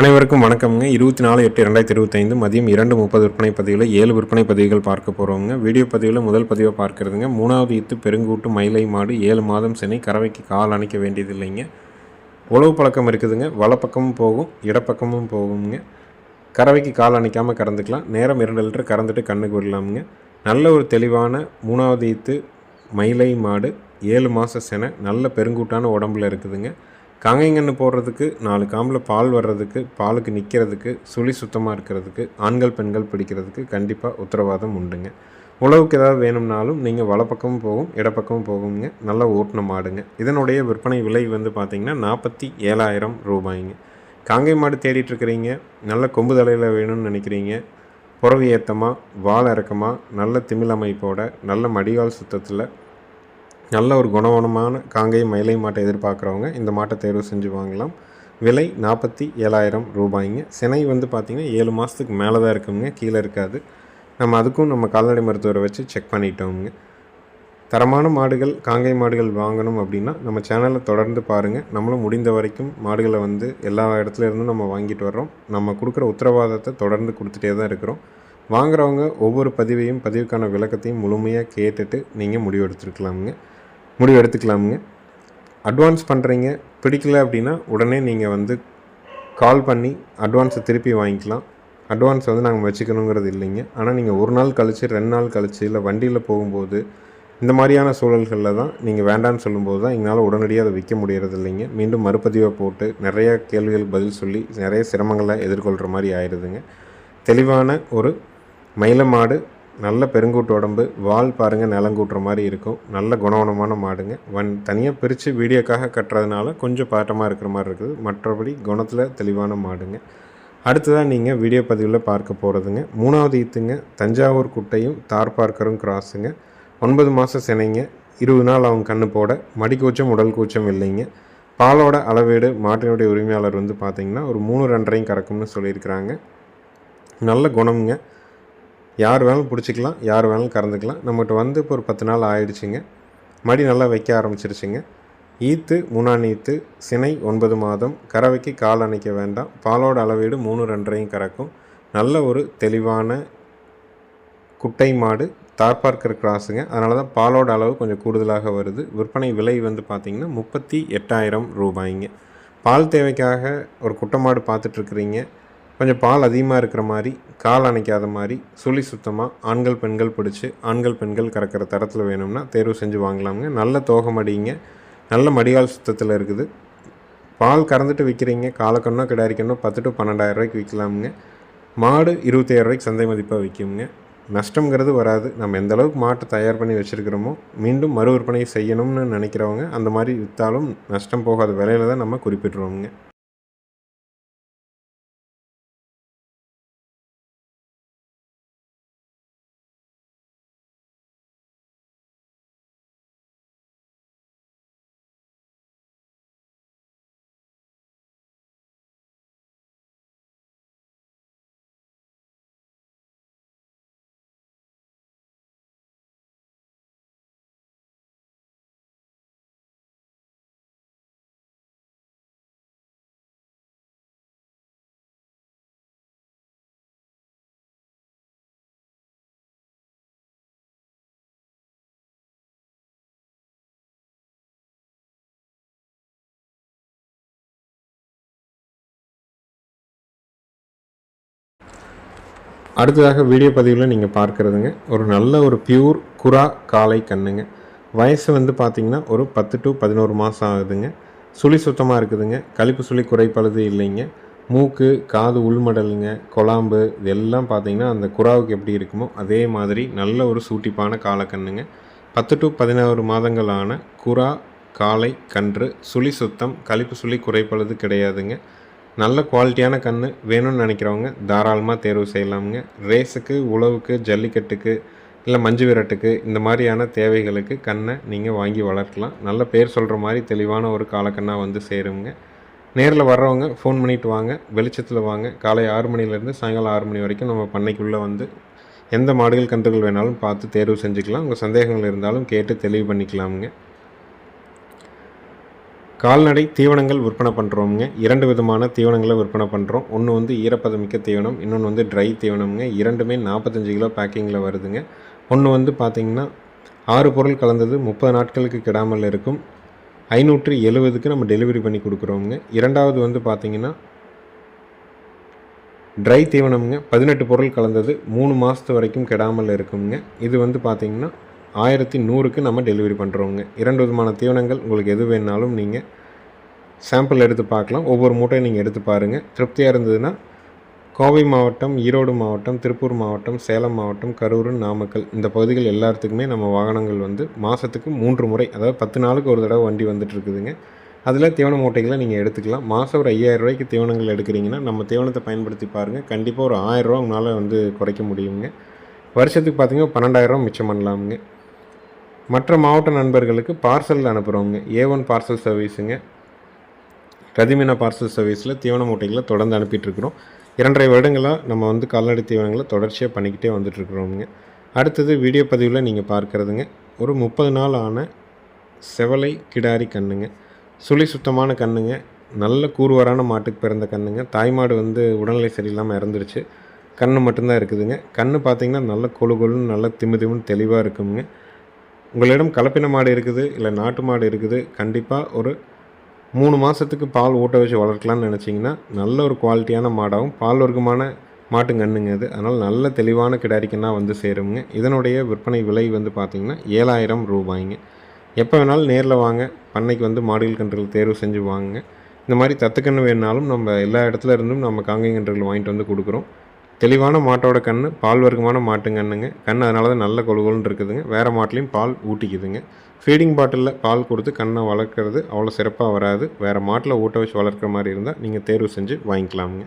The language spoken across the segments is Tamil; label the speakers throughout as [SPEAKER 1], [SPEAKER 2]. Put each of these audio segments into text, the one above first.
[SPEAKER 1] அனைவருக்கும் வணக்கம்ங்க. இருபத்தி நாலு எட்டு ரெண்டாயிரத்தி இருபத்தைந்து மதியம் இரண்டு முப்பது விற்பனை பதிவில் ஏழு விற்பனை பதிவுகள் பார்க்க போகிறோங்க வீடியோ பதிவில் முதல் பதிவை பார்க்கறதுங்க. மூணாவது இத்து பெருங்கூட்டு மயிலை மாடு ஏழு மாதம் சென்னை கறவைக்கு கால் அணைக்க வேண்டியதில்லைங்க. உழவு பழக்கம் இருக்குதுங்க. வலப்பக்கமும் போகும் இடப்பக்கமும் போகுங்க கறவைக்கு கால் அணைக்காமல் கறந்துக்கலாம். நேரம் இரண்டு லிட்டர் கறந்துட்டு கண்ணுக்கு விடலாமுங்க நல்ல ஒரு தெளிவான மூணாவது ஈத்து மயிலை மாடு ஏழு மாத செனை நல்ல பெருங்கூட்டான உடம்புல இருக்குதுங்க. காங்கைங்கன்று போடுறதுக்கு நாலு காம்பில் பால் வர்றதுக்கு பாலுக்கு நிற்கிறதுக்கு சுழி சுத்தமாக இருக்கிறதுக்கு ஆண்கள் பெண்கள் பிடிக்கிறதுக்கு கண்டிப்பாக உத்தரவாதம் உண்டுங்க. உழவுக்கு ஏதாவது வேணும்னாலும் நீங்கள் வலப்பக்கமும் போகும் இடப்பக்கமும் போகுங்க நல்லா ஓட்டின மாடுங்க. இதனுடைய விற்பனை விலை வந்து பார்த்திங்கன்னா நாற்பத்தி ஏழாயிரம் ரூபாய்ங்க. காங்கை மாடு தேடிட்டு இருக்கிறீங்க நல்ல கொம்பு தலையில் வேணும்னு நினைக்கிறீங்க புறவி ஏத்தமாக வால் இறக்கமாக நல்ல திமிழ் அமைப்போட நல்ல மடிகால் சுத்தத்தில் நல்ல ஒரு குணவனமான காங்கை மயிலை மாட்டை எதிர்பார்க்குறவங்க இந்த மாட்டை தேர்வு செஞ்சு வாங்கலாம். விலை நாற்பத்தி ஏழாயிரம் ரூபாய்ங்க. சினை வந்து பார்த்திங்கன்னா ஏழு மாதத்துக்கு மேலே தான் இருக்குங்க. கீழே இருக்காது. நம்ம அதுக்கும் நம்ம கால்நடை மருத்துவரை வச்சு செக் பண்ணிட்டோங்க தரமான மாடுகள் காங்கை மாடுகள் வாங்கணும் அப்படின்னா நம்ம சேனலை தொடர்ந்து பாருங்கள் நம்மளும் முடிந்த வரைக்கும் மாடுகளை வந்து எல்லா இடத்துல இருந்தும் நம்ம வாங்கிட்டு வர்றோம். நம்ம கொடுக்குற உத்தரவாதத்தை தொடர்ந்து கொடுத்துட்டே தான் இருக்கிறோம். வாங்குறவங்க ஒவ்வொரு பதிவையும் பதிவுக்கான விளக்கத்தையும் முழுமையாக கேட்டுட்டு நீங்கள் முடிவெடுத்துருக்கலாமுங்க. முடிவு எடுத்துக்கலாமுங்க. அட்வான்ஸ் பண்ணுறீங்க பிடிக்கல அப்படின்னா உடனே நீங்கள் வந்து கால் பண்ணி அட்வான்ஸை திருப்பி வாங்கிக்கலாம். அட்வான்ஸ் வந்து நாங்கள் வச்சுக்கணுங்கிறது இல்லைங்க. ஆனால் நீங்கள் ஒரு நாள் கழித்து ரெண்டு நாள் கழித்து இல்லை வண்டியில் போகும்போது இந்த மாதிரியான சூழல்களில் தான் நீங்கள் வேண்டான்னு சொல்லும்போது தான் எங்களால் உடனடியாக அதை விற்க முடியறது இல்லைங்க. மீண்டும் மறுபதிவை போட்டு நிறைய கேள்விகள் பதில் சொல்லி நிறைய சிரமங்களை எதிர்கொள்கிற மாதிரி ஆயிடுதுங்க தெளிவான ஒரு மயிலமாடு நல்ல பெருங்கூட்டு உடம்பு வால் பாருங்கள் நிலங்கூட்டுற மாதிரி இருக்கும். நல்ல குணவனமான மாடுங்க. வன் தனியாக பிரித்து வீடியோக்காக கட்டுறதுனால கொஞ்சம் பாட்டமாக இருக்கிற மாதிரி இருக்குது. மற்றபடி குணத்தில் தெளிவான மாடுங்க. அடுத்ததாக நீங்கள் வீடியோ பதிவில் பார்க்க போகிறதுங்க மூணாவது ஈத்துங்க தஞ்சாவூர் குட்டையும் தார் பார்க்கரும் கிராஸுங்க. ஒன்பது மாதம் சினைங்க இருபது நாள் அவங்க கண்ணு போட மடி கூச்சம் உடல் கூச்சம் இல்லைங்க. பாலோட அளவீடு மாட்டினுடைய உரிமையாளர் வந்து பார்த்திங்கன்னா ஒரு மூணு ரெண்டரையும் கறக்கும்னு சொல்லியிருக்கிறாங்க. நல்ல குணம்ங்க. யார் வேணாலும் பிடிச்சிக்கலாம் யார் வேணாலும் கறந்துக்கலாம். நம்மகிட்ட வந்து இப்போ ஒரு பத்து நாள் ஆயிடுச்சுங்க. மடி நல்லா வைக்க ஆரம்பிச்சிருச்சுங்க. ஈத்து மூணாம் ஈத்து சினை ஒன்பது மாதம் கறவைக்கு கால் அணைக்க வேண்டாம். பாலோட அளவீடு மூணு ரெண்டரையும் கறக்கும். நல்ல ஒரு தெளிவான குட்டை மாடு தார்பார்க்கர் கிராஸுங்க. அதனால தான் பாலோட அளவு கொஞ்சம் கூடுதலாக வருது. விற்பனை விலை வந்து பார்த்திங்கன்னா முப்பத்தி எட்டாயிரம் ரூபாய்ங்க. பால் தேவைக்காக ஒரு குட்டை மாடு பார்த்துட்ருக்குறீங்க கொஞ்சம் பால் அதிகமாக இருக்கிற மாதிரி கால் அணைக்காத மாதிரி சுழி சுத்தமாக ஆண்கள் பெண்கள் பிடிச்சி ஆண்கள் பெண்கள் கறக்கிற தரத்தில் வேணும்னா தேர்வு செஞ்சு வாங்கலாமுங்க. நல்ல தோகை மடிங்க. நல்ல மடிகால் சுத்தத்தில் இருக்குது. பால் கறந்துட்டு விற்கிறீங்க காலக்கண்ணோ கிடாரிக்கண்ணோ பத்து டு பன்னெண்டாயிரம் ரூபாய்க்கு விற்கலாமுங்க மாடு இருபத்தாயிரம் ரூபாய்க்கு சந்தை மதிப்பாக விற்குங்க நஷ்டங்கிறது வராது. நம்ம எந்த அளவுக்கு மாட்டை தயார் பண்ணி வச்சுருக்கிறோமோ மீண்டும் மறு விற்பனை செய்யணும்னு நினைக்கிறவங்க அந்த மாதிரி விற்றாலும் நஷ்டம் போகாத விலையில தான் நம்ம குறிப்பிட்டுருவோங்க அடுத்ததாக வீடியோ பதிவில் நீங்கள் பார்க்குறதுங்க. ஒரு நல்ல ஒரு பியூர் குரா காளை கண்ணுங்க. வயசு வந்து பார்த்திங்கன்னா ஒரு பத்து டு பதினோரு மாதம் ஆகுதுங்க. சுழி சுத்தமாக இருக்குதுங்க. கழிப்பு சுழி குறைப்பழுது இல்லைங்க. மூக்கு காது உள்மடலுங்க கொலாம்பு இதெல்லாம் பார்த்தீங்கன்னா அந்த குறாவுக்கு எப்படி இருக்குமோ அதே மாதிரி நல்ல ஒரு சூட்டிப்பான காலக்கண்ணுங்க பத்து டு பதினோரு மாதங்களான குறா காளை கன்று சுழி சுத்தம் கழிப்பு சுழி குறைப்பழுது கிடையாதுங்க. நல்ல குவாலிட்டியான கன்று வேணும்னு நினைக்கிறவங்க தாராளமாக தேர்வு செய்யலாமுங்க. ரேஸுக்கு உழவுக்கு ஜல்லிக்கட்டுக்கு இல்லை மஞ்சு விரட்டுக்கு இந்த மாதிரியான தேவைகளுக்கு கண்ணை நீங்கள் வாங்கி வளர்க்கலாம். நல்ல பேர் சொல்கிற மாதிரி தெளிவான ஒரு காலக்கண்ணாக வந்து சேருங்க. நேரில் வர்றவங்க ஃபோன் பண்ணிவிட்டு வாங்க. வெளிச்சத்தில் வாங்க. காலை ஆறு மணிலேருந்து சாயங்காலம் ஆறு மணி வரைக்கும் நம்ம பண்ணைக்குள்ளே வந்து எந்த மாடுகள் கன்றுகள் வேணாலும் பார்த்து தேர்வு செஞ்சுக்கலாம். உங்கள் சந்தேகங்கள் இருந்தாலும் கேட்டு தெளிவு பண்ணிக்கலாமுங்க. கால்நடை தீவனங்கள் விற்பனை பண்ணுறோமுங்க இரண்டு விதமான தீவனங்களை விற்பனை பண்ணுறோம் ஒன்று வந்து ஈரப்பதமிக்க தீவனம் இன்னொன்று வந்து ட்ரை தீவனம்ங்க. இரண்டுமே நாற்பத்தஞ்சு கிலோ பேக்கிங்கில் வருதுங்க. ஒன்று வந்து பார்த்திங்கன்னா ஆறு பொருள் கலந்தது முப்பது நாட்களுக்கு கிடாமல் இருக்கும். ஐநூற்று எழுபதுக்கு நம்ம டெலிவரி பண்ணி கொடுக்குறோமுங்க. இரண்டாவது வந்து பார்த்திங்கன்னா ட்ரை தீவனம்ங்க. பதினெட்டு பொருள் கலந்தது மூணு மாதத்து வரைக்கும் கெடாமல் இருக்குங்க. இது வந்து பார்த்திங்கன்னா ஆயிரத்தி நூறுக்கு நம்ம டெலிவரி பண்ணுறோங்க இரண்டு விதமான தீவனங்கள் உங்களுக்கு எது வேணாலும் நீங்கள் சாம்பிள் எடுத்து பார்க்கலாம். ஒவ்வொரு மூட்டையும் நீங்கள் எடுத்து பாருங்கள் திருப்தியாக இருந்ததுன்னா கோவை மாவட்டம் ஈரோடு மாவட்டம் திருப்பூர் மாவட்டம் சேலம் மாவட்டம் கரூர் நாமக்கல் இந்த பகுதிகள் எல்லாத்துக்குமே நம்ம வாகனங்கள் வந்து மாதத்துக்கு மூன்று முறை அதாவது பத்து நாளுக்கு ஒரு தடவை வண்டி வந்துட்டு இருக்குதுங்க. அதில் தீவன மூட்டைகளை நீங்கள் எடுத்துக்கலாம். மாதம் ஒரு ஐயாயிரம் ரூபாய்க்கு தீவனங்கள் எடுக்கிறீங்கன்னா நம்ம தீவனத்தை பயன்படுத்தி பாருங்கள் கண்டிப்பாக ஒரு ஆயிரரூவா உங்களால் வந்து குறைக்க முடியுங்க. வருஷத்துக்கு பார்த்தீங்கன்னா பன்னெண்டாயிரரூவா மிச்சம் பண்ணலாமுங்க. மற்ற மாவட்ட நண்பர்களுக்கு பார்சல் அனுப்புகிறோங்க ஏ ஒன் பார்சல் சர்வீஸுங்க கதிமின பார்சல் சர்வீஸில் தீவன மூட்டைகளை தொடர்ந்து அனுப்பிட்டுருக்குறோம். இரண்டரை வருடங்களாக நம்ம வந்து கால்நடை தீவனங்களை தொடர்ச்சியாக பண்ணிக்கிட்டே வந்துட்டுருக்குறோங்க அடுத்தது வீடியோ பதிவில் நீங்கள் பார்க்குறதுங்க. ஒரு முப்பது நாள் ஆன செவலை கிடாரி கண்ணுங்க. சுழி சுத்தமான கண்ணுங்க. நல்ல கூறுவரான மாட்டுக்கு பிறந்த கண்ணுங்க. தாய்மாடு வந்து உடல்நிலை சரியில்லாமல் இறந்துருச்சு. கண்ணு மட்டும்தான் இருக்குதுங்க. கண்ணு பார்த்தீங்கன்னா நல்ல கொழு கொழுன்னு நல்ல திமு திமுன்னு தெளிவாக இருக்குங்க. உங்களிடம் கலப்பின மாடு இருக்குது இல்லை நாட்டு மாடு இருக்குது கண்டிப்பாக ஒரு மூணு மாதத்துக்கு பால் ஊட்ட வச்சு வளர்க்கலாம்னு நினச்சிங்கன்னா நல்ல ஒரு குவாலிட்டியான மாடாகவும் பால் வர்க்கமான மாட்டுங்கண்ணுங்க அது. அதனால் நல்ல தெளிவான கிடாரிக்கன்னா வந்து சேருங்க இதனுடைய விற்பனை விலை வந்து பார்த்திங்கன்னா ஏழாயிரம் ரூபாய்ங்க. எப்போ வேணாலும் நேரில் வாங்க. பண்ணைக்கு வந்து மாடுகள் கன்றுகள் தேர்வு செஞ்சு வாங்குங்க. இந்த மாதிரி தத்துக்கன்று வேணுனாலும் நம்ம எல்லா இடத்துல இருந்தும் நம்ம காங்கை கன்றுகள் வாங்கிட்டு வந்து கொடுக்குறோம். தெளிவான மாட்டோட கன்று பால் வர்க்கமான மாட்டுங்கன்னுங்க கண் அதனால தான் நல்ல கொழுகொலுன்னு இருக்குதுங்க. வேறு மாட்டிலையும் பால் ஊட்டிக்குதுங்க. ஃபீடிங் பாட்டிலில் பால் கொடுத்து கண்ணை வளர்க்குறது அவ்வளோ சிறப்பாக வராது. வேறு மாட்டில் ஊட்ட வச்சு வளர்க்குற மாதிரி இருந்தால் நீங்கள் தேர்வு செஞ்சு வாங்கிக்கலாமுங்க.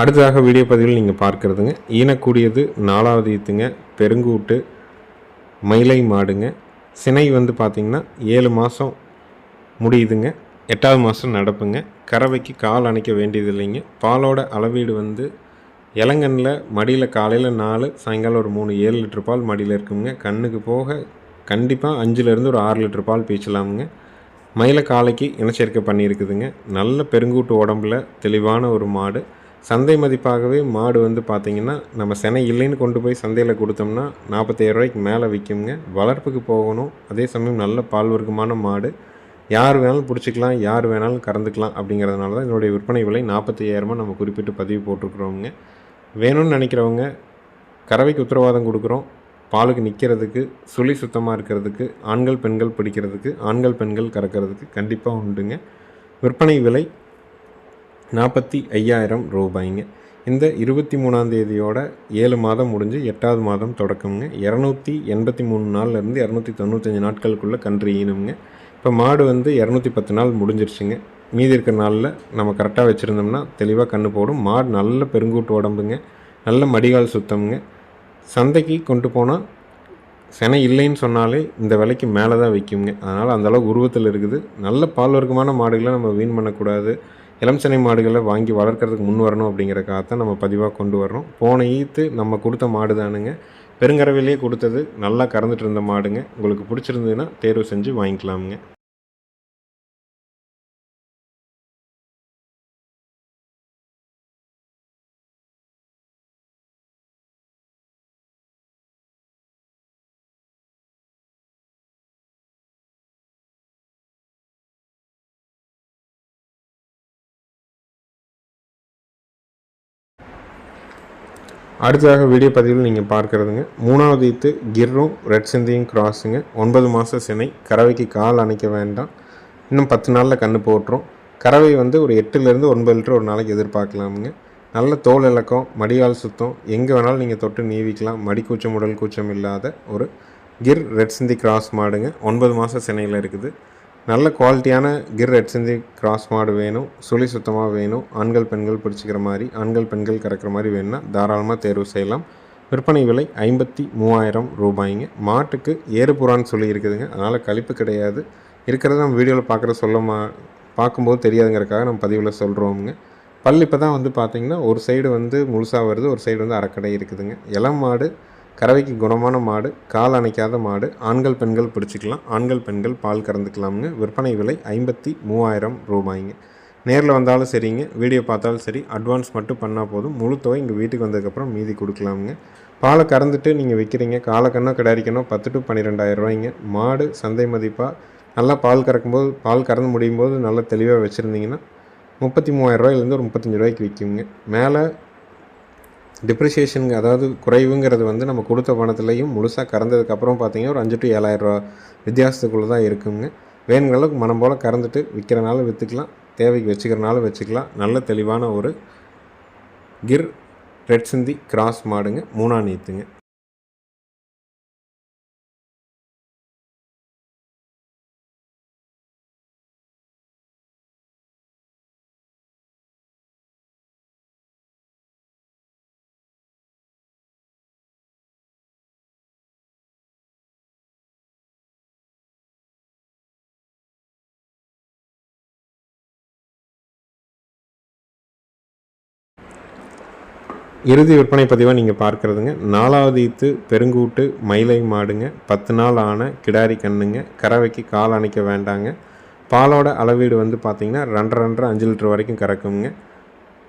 [SPEAKER 1] அடுத்ததாக வீடியோ பதிவில் நீங்கள் பார்க்குறதுங்க. ஈனக்கூடியது நாலாவது ஈத்துங்க. பெருங்கூட்டு மயிலை மாடுங்க. சினை வந்து பார்த்திங்கன்னா ஏழு மாதம் முடியுதுங்க. எட்டாவது மாதம் நடப்புங்க. கறவைக்கு கால் அணைக்க வேண்டியது இல்லைங்க பாலோட அளவீடு வந்து இளங்கண்ணில் மடியில் காலையில் நாலு சாயங்காலம் ஒரு மூணு ஏழு லிட்டர் பால் மடியில் இருக்குங்க. கண்ணுக்கு போக கண்டிப்பாக அஞ்சுலேருந்து ஒரு ஆறு லிட்டர் பால் பீச்சலாமுங்க மயில காலைக்கு இனச்சேர்க்கை பண்ணியிருக்குதுங்க. நல்ல பெருங்கூட்டு உடம்புல தெளிவான ஒரு மாடு. சந்தை மதிப்பாகவே மாடு வந்து பார்த்திங்கன்னா நம்ம செனை இல்லைன்னு கொண்டு போய் சந்தையில் கொடுத்தோம்னா நாற்பத்தாயிரம் ரூபாய்க்கு மேலே விற்குங்க வளர்ப்புக்கு போகணும். அதே சமயம் நல்ல பால் வர்க்கமான மாடு. யார் வேணாலும் பிடிச்சிக்கலாம் யார் வேணாலும் கறந்துக்கலாம் அப்படிங்கிறதுனால தான் இதனுடைய விற்பனை விலை நாற்பத்தையாயிரமாக நம்ம குறிப்பிட்டு பதிவு போட்டிருக்கிறோங்க வேணும்னு நினைக்கிறவங்க கறவைக்கு உத்தரவாதம் கொடுக்குறோம். பாலுக்கு நிற்கிறதுக்கு சுழி சுத்தமாக இருக்கிறதுக்கு ஆண்கள் பெண்கள் பிடிக்கிறதுக்கு ஆண்கள் பெண்கள் கறக்கிறதுக்கு கண்டிப்பாக உண்டுங்க. விற்பனை விலை நாற்பத்தி ஐயாயிரம் ரூபாய்ங்க. இந்த இருபத்தி மூணாம் தேதியோட ஏழு மாதம் முடிஞ்சு எட்டாவது மாதம் தொடக்கம்ங்க. இரநூத்தி எண்பத்தி மூணு நாள்லேருந்து இரநூத்தி தொண்ணூத்தஞ்சு நாட்களுக்குள்ளே கன்று ஈனுங்க இப்போ மாடு வந்து இரநூத்தி பத்து நாள் முடிஞ்சிருச்சுங்க. மீதி இருக்கிற நாளில் நம்ம கரெக்டாக வச்சுருந்தோம்னா தெளிவாக கன்று போடும். மாடு நல்ல பெருங்கூட்டு உடம்புங்க. நல்ல மடிகால் சுத்தம்ங்க. சந்தைக்கு கொண்டு போனால் செனை இல்லைன்னு சொன்னாலே இந்த விலைக்கு மேலே தான் விற்குங்க அதனால் அந்தளவுக்கு உருவத்தில் இருக்குது. நல்ல பால் வர்க்கமான மாடுகளை நம்ம வீண் பண்ணக்கூடாது. இளம் சென்னை மாடுகளை வாங்கி வளர்க்குறதுக்கு முன் வரணும் அப்படிங்கிறக்காக தான் நம்ம பதிவாக கொண்டு வரோம் போன ஈத்து நம்ம கொடுத்த மாடு தானுங்க. பெருங்கரவிலேயே கொடுத்தது நல்லா கறந்துட்டு இருந்த மாடுங்க. உங்களுக்கு பிடிச்சிருந்ததுன்னா தேர்வு செஞ்சு வாங்கிக்கலாமுங்க. அடுத்ததாக வீடியோ பதிவில் நீங்கள் பார்க்குறதுங்க. மூணாவது ஈத்து கிர்ரும் ரெட் சிந்தியும் கிராஸுங்க ஒன்பது மாத சினை கறவைக்கு கால் அணைக்க வேண்டாம். இன்னும் பத்து நாளில் கன்று போட்டுரும். கறவை வந்து ஒரு எட்டுலேருந்து ஒன்பது லிட்டர் ஒரு நாளைக்கு எதிர்பார்க்கலாமுங்க. நல்ல தோல் இலக்கம் மடியால் சுத்தம். எங்கே வேணாலும் நீங்கள் தொட்டு நீவிக்கலாம். மடி கூச்சம் உடல் கூச்சம் இல்லாத ஒரு கிர் ரெட் சிந்தி கிராஸ் மாடுங்க. ஒன்பது மாத சினையில் இருக்குது. நல்ல குவாலிட்டியான கிர் ரெட் செஞ்சி கிராஸ் மாடு வேணும். சுழி சுத்தமாக வேணும். ஆண்கள் பெண்கள் பிடிச்சிக்கிற மாதிரி ஆண்கள் பெண்கள் கறக்கிற மாதிரி வேணும்னா தாராளமாக தேர்வு செய்யலாம். விற்பனை விலை ஐம்பத்தி மூவாயிரம் ரூபாய்ங்க. மாட்டுக்கு ஏறுபுறான்னு சொல்லி இருக்குதுங்க. அதனால் கழிப்பு கிடையாது. இருக்கிறத நம்ம வீடியோவில் பார்க்குற சொல்ல மா பார்க்கும்போது தெரியாதுங்கிறக்காக நம்ம பதிவில் சொல்கிறோமுங்க பல் இப்போ தான் வந்து பார்த்திங்கன்னா ஒரு சைடு வந்து முழுசாக வருது ஒரு சைடு வந்து அரைக்கடை இருக்குதுங்க. இளம் மாடு கறவைக்கு குணமான மாடு கால் அணைக்காத மாடு ஆண்கள் பெண்கள் பிடிச்சிக்கலாம். ஆண்கள் பெண்கள் பால் கறந்துக்கலாம்னு விற்பனை விலை ஐம்பத்தி மூவாயிரம் ரூபாய்ங்க. நேரில் வந்தாலும் சரிங்க வீடியோ பார்த்தாலும் சரி அட்வான்ஸ் மட்டும் பண்ணால் போதும். முழு தொகை இங்கே வீட்டுக்கு வந்ததுக்கப்புறம் மீதி கொடுக்கலாமுங்க. பாலை கறந்துட்டு நீங்கள் விற்கிறீங்க காலக்கண்ணோ கிடாரிக்கண்ணோ பத்து டு பன்னிரெண்டாயிரம் ரூபாய்ங்க. மாடு சந்தை மதிப்பாக நல்லா பால் கறக்கும்போது பால் கறந்து முடியும் போது நல்லா தெளிவாக வச்சுருந்தீங்கன்னா முப்பத்தி மூவாயிரரூவாயிலேருந்து ஒரு முப்பத்தஞ்சு ரூபாய்க்கு விற்குங்க மேலே டிப்ரிஷியேஷனுங்க அதாவது குறைவுங்கிறது வந்து நம்ம கொடுத்த பணத்துலேயும் முழுசாக கறந்ததுக்கப்புறம் பார்த்தீங்கன்னா ஒரு அஞ்சு டு ஏழாயிரரூவா வித்தியாசத்துக்குள்ளே தான் இருக்குங்க. வேணுங்களவுக்கு மனம் போல் கறந்துட்டு விற்கிறனால விற்றுக்கலாம் தேவைக்கு வச்சுக்கிறனால வச்சுக்கலாம். நல்ல தெளிவான ஒரு கிர் ரெட் சிந்தி கிராஸ் மாடுங்க மூணா நீத்துங்க. இறுதி விற்பனை பதிவாக நீங்கள் பார்க்குறதுங்க. நாலாவது ஈத்து பெருங்கூட்டு மயிலை மாடுங்க. பத்து நாள் ஆன கிடாரி கண்ணுங்க. கறவைக்கு கால் அணைக்க வேண்டாங்க. பாலோட அளவீடு வந்து பார்த்திங்கன்னா ரெண்டரை ரெண்டரை அஞ்சு லிட்டர் வரைக்கும் கறக்குங்க.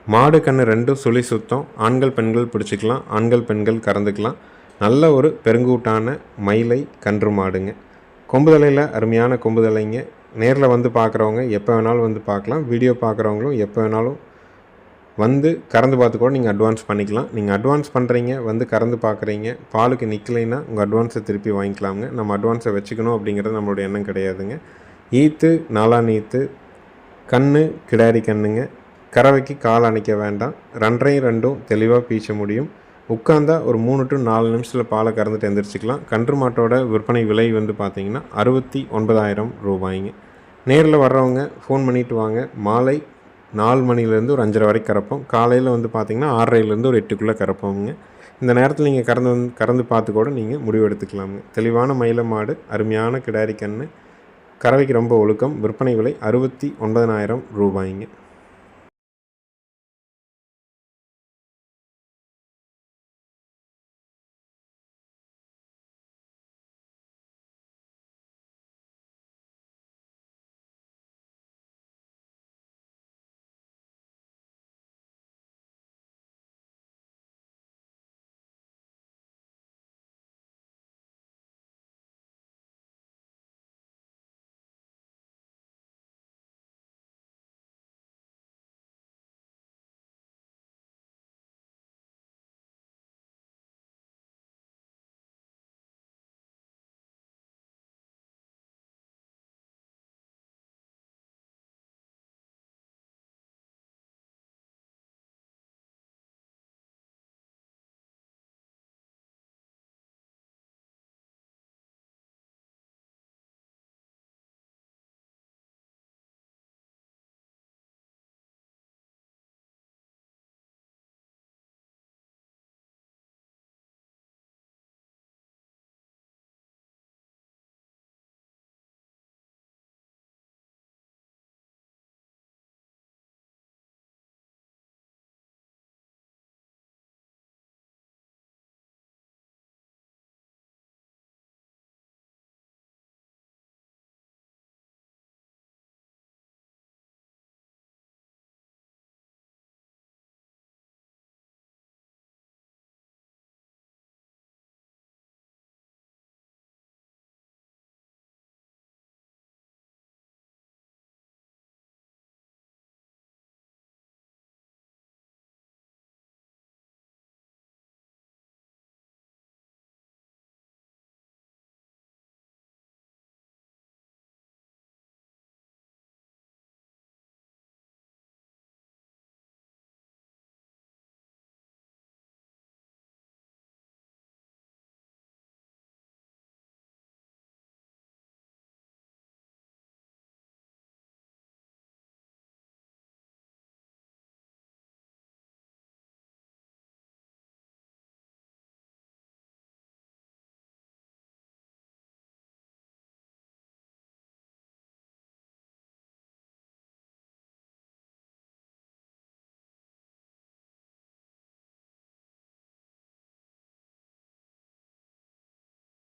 [SPEAKER 1] மாடு கன்று ரெண்டும் சுழி சுத்தம். ஆண்கள் பெண்கள் பிடிச்சிக்கலாம். ஆண்கள் பெண்கள் கறந்துக்கலாம். நல்ல ஒரு பெருங்கூட்டான மயிலை கன்று மாடுங்க. கொம்புதலையில் அருமையான கொம்புதலைங்க நேரில் வந்து பார்க்குறவங்க எப்போ வேணாலும் வந்து பார்க்கலாம் வீடியோ பார்க்குறவங்களும் எப்போ வேணாலும் வந்து கறந்து பார்த்து கூட நீங்கள் அட்வான்ஸ் பண்ணிக்கலாம். நீங்கள் அட்வான்ஸ் பண்ணுறீங்க வந்து கறந்து பார்க்குறீங்க பாலுக்கு நிற்கலைன்னா உங்கள் அட்வான்ஸை திருப்பி வாங்கிக்கலாமுங்க. நம்ம அட்வான்ஸை வச்சுக்கணும் அப்படிங்கிறது நம்மளுடைய எண்ணம் கிடையாதுங்க. ஈத்து நாலா நீத்து கண்ணு கிடாரி கண்ணுங்க. கறவைக்கு கால் அணைக்க வேண்டாம். ரெண்டரையும் ரெண்டும் தெளிவாக பீச்ச முடியும். உட்காந்தா ஒரு மூணு டு நாலு நிமிஷத்தில் பாலை கறந்துட்டு எந்திரிச்சிக்கலாம். கன்று மாட்டோட விற்பனை விலை வந்து பார்த்திங்கன்னா அறுபத்தி ஒன்பதாயிரம் ரூபாய்ங்க. நேரில் வர்றவங்க ஃபோன் பண்ணிவிட்டு வாங்க. மாலை நாலு மணிலேருந்து ஒரு அஞ்சரை வரைக்கும் கறப்போம். காலையில் வந்து பார்த்திங்கன்னா ஆறரைலேருந்து ஒரு எட்டுக்குள்ளே கறப்போங்க இந்த நேரத்தில் நீங்கள் கறந்து வந்து கறந்து பார்த்து கூட நீங்கள் முடிவு எடுத்துக்கலாமுங்க. தெளிவான மயில மாடு அருமையான கிடாரி கன்று கறவைக்கு ரொம்ப ஒழுக்கம் விற்பனை விலை அறுபத்தி ஒன்பதனாயிரம் ரூபாய்ங்க.